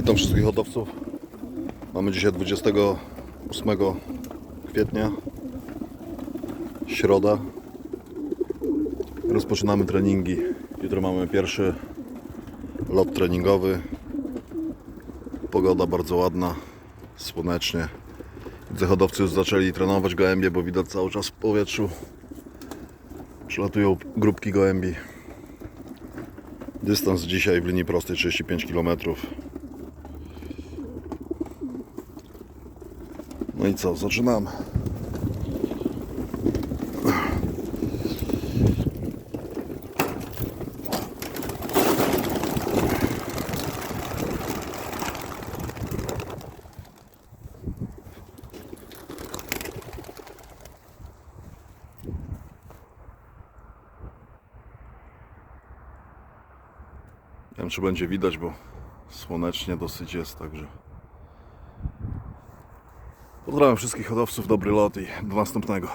Witam wszystkich hodowców. Mamy dzisiaj 28 kwietnia, środa. Rozpoczynamy treningi. Jutro mamy pierwszy lot treningowy. Pogoda bardzo ładna, słonecznie. Widzę hodowcy już zaczęli trenować gołębie, bo widać cały czas w powietrzu. Przylatują grupki gołębi. Dystans dzisiaj w linii prostej 35 km. No i co, zaczynamy. Nie wiem czy będzie widać, bo słonecznie dosyć jest, także Pozdrawiam wszystkich hodowców, dobry lot i do następnego.